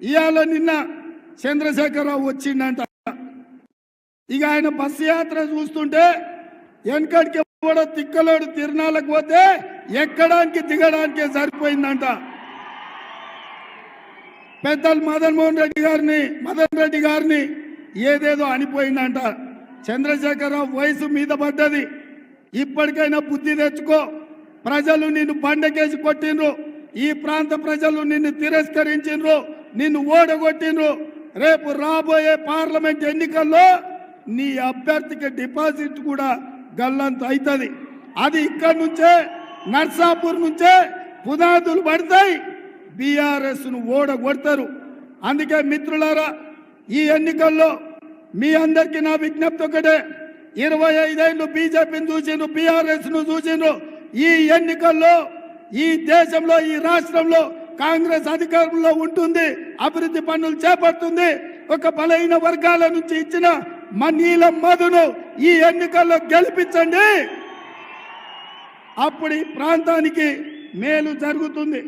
ఇవాళ నిన్న చంద్రశేఖరరావు వచ్చిండంట. ఇక ఆయన బస్సు యాత్ర చూస్తుంటే వెనకడికి కూడా తిక్కలోడు తిరణాలకు పోతే ఎక్కడానికి దిగడానికే సరిపోయిందంట. పెద్దలు మదన్ మోహన్ రెడ్డి గారిని మదన్ రెడ్డి గారిని ఏదేదో అనిపోయిందంట. చంద్రశేఖరరావు వయసు మీద పడ్డది. ఇప్పటికైనా బుద్ధి తెచ్చుకో. ప్రజలు నిన్ను బండకేసి కొట్టిండ్రు. ఈ ప్రాంత ప్రజలు నిన్ను తిరస్కరించిండ్రు నిన్ను ఓడగొట్టిండ్రు రేపు రాబోయే పార్లమెంట్ ఎన్నికల్లో నీ అభ్యర్థికి డిపాజిట్ కూడా గల్లంత అవుతుంది అది ఇక్కడి నుంచే నర్సాపూర్ నుంచే పునాదులు పడతాయి. బీఆర్ఎస్ను ఓడగొడతారు. అందుకే మిత్రులారా ఈ ఎన్నికల్లో మీ అందరికీ నా విజ్ఞప్తి ఒకటే. ఇరవై ఐదేళ్ళు బీజేపీని చూసిండ్రు బీఆర్ఎస్ను చూసిండ్రు. ఈ ఎన్నికల్లో ఈ దేశంలో ఈ రాష్ట్రంలో కాంగ్రెస్ అధికారంలో ఉంటుంది అభివృద్ధి పనులు చేపడుతుంది. ఒక బలహీన వర్గాల నుంచి ఇచ్చిన మనీల మధును ఈ ఎన్నికల్లో గెలిపించండి. అప్పుడు ఈ ప్రాంతానికి మేలు జరుగుతుంది.